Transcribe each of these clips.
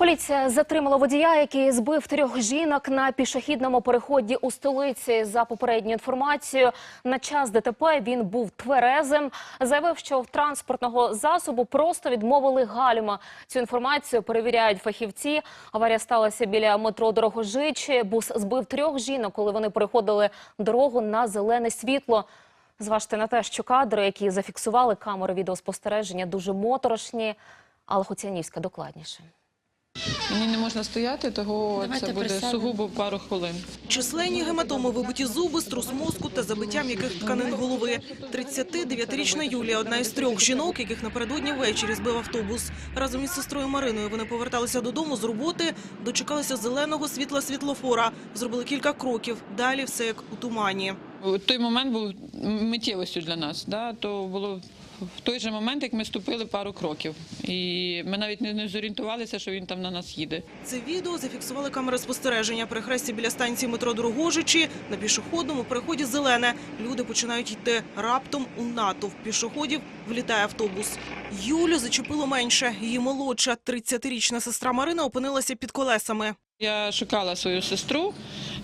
Поліція затримала водія, який збив трьох жінок на пішохідному переході у столиці. За попередньою інформацією, на час ДТП він був тверезим. Заявив, що в транспортного засобу просто відмовили гальма. Цю інформацію перевіряють фахівці. Аварія сталася біля метро Дорогожичі. Бус збив трьох жінок, коли вони переходили дорогу на зелене світло. Зважте на те, що кадри, які зафіксували камери відеоспостереження, дуже моторошні. Але Хоцянівська докладніше. Мені не можна стояти, того Давайте це буде присядемо. сугубо пару хвилин. Численні гематоми, вибиті зуби, струс мозку та забиття м'яких тканин голови. 39-річна Юлія – одна із трьох жінок, яких напередодні ввечері збив автобус. Разом із сестрою Мариною вони поверталися додому з роботи, дочекалися зеленого світла світлофора, зробили кілька кроків. Далі все як у тумані. Той момент був миттєвостю для нас. Да? То було в той же момент, як ми ступили пару кроків. І ми навіть не, зорієнтувалися, що він там на нас їде. Це відео зафіксували камери спостереження. Перехресті біля станції метро Дорогожичі на пішохідному переході зелене. Люди починають йти. Раптом у натовп пішоходів влітає автобус. Юлю зачепило менше. Її молодша 30-річна сестра Марина опинилася під колесами. Я шукала свою сестру,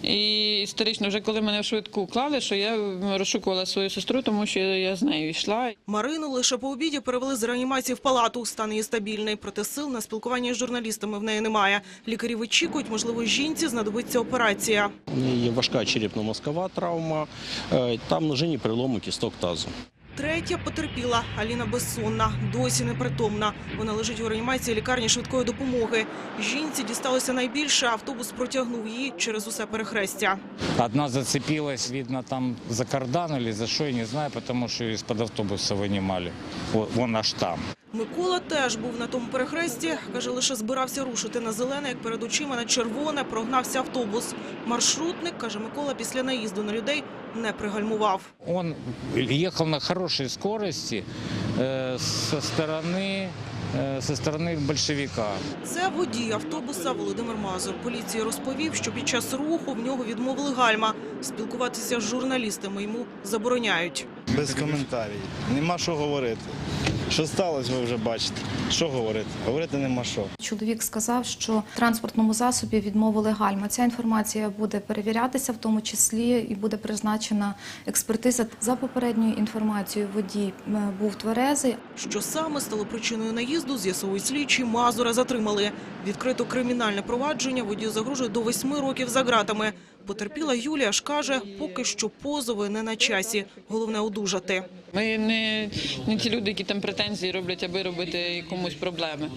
і історично, вже коли мене в швидку клали, що я розшукувала свою сестру, тому що я з нею йшла. Марину лише по обіді перевели з реанімації в палату. Стан її стабільний. Проте сил на спілкування з журналістами в неї немає. Лікарі вичікують, можливо, жінці знадобиться операція. У неї є важка черепно-мозкова травма, е, там ножині переломи кісток тазу. Третя потерпіла Аліна Безсонна, досі непритомна. Вона лежить у реанімації лікарні швидкої допомоги. Жінці дісталося найбільше. Автобус протягнув її через усе перехрестя. Одна зацепилась, видно, там за кордон або за що, я не знаю, тому що її з під автобуса винімали. Во- Вон аж там. Микола теж був на тому перехресті. Каже, лише збирався рушити на зелене, як перед очима на червоне прогнався автобус. Маршрутник, каже Микола, після наїзду на людей не пригальмував. Он ехал на хорошей скорости э, со стороны э, со стороны большевика. Це водій автобуса Володимир Мазур. Поліції розповів, що під час руху в нього відмовили гальма. Спілкуватися з журналістами йому забороняють. Без коментарів. Нема що говорити. Що сталося, ви вже бачите. Що говорити? Говорити нема що. Чоловік сказав, що в транспортному засобі відмовили гальма. Ця інформація буде перевірятися, в тому числі і буде призначена експертиза. За попередньою інформацією, водій був тверезий, Що саме стало причиною наїзду, з'ясовують слідчі. Мазура затримали. Відкрито кримінальне провадження. Водію загрожує до восьми років за ґратами. Потерпіла Юлія ж каже, поки що позови не на часі. Головне одужати. Ми не, не ті люди, які там претензії роблять, аби робити комусь проблеми.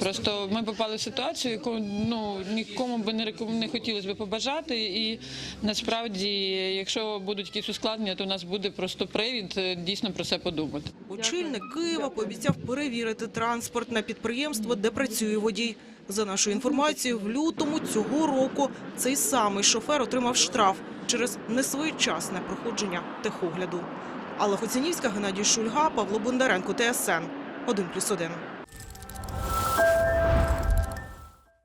Просто ми попали в ситуацію, яку ну нікому би не не хотілося б побажати. І насправді, якщо будуть якісь ускладнення, то у нас буде просто привід е, дійсно про це подумати. Очільник Києва пообіцяв перевірити транспорт на підприємство, де працює водій. За нашою інформацією, в лютому цього року цей самий шофер отримав штраф через несвоєчасне проходження техогляду. Алла Хоцінівська, Геннадій Шульга, Павло Бондаренко, ТСН 1+,1.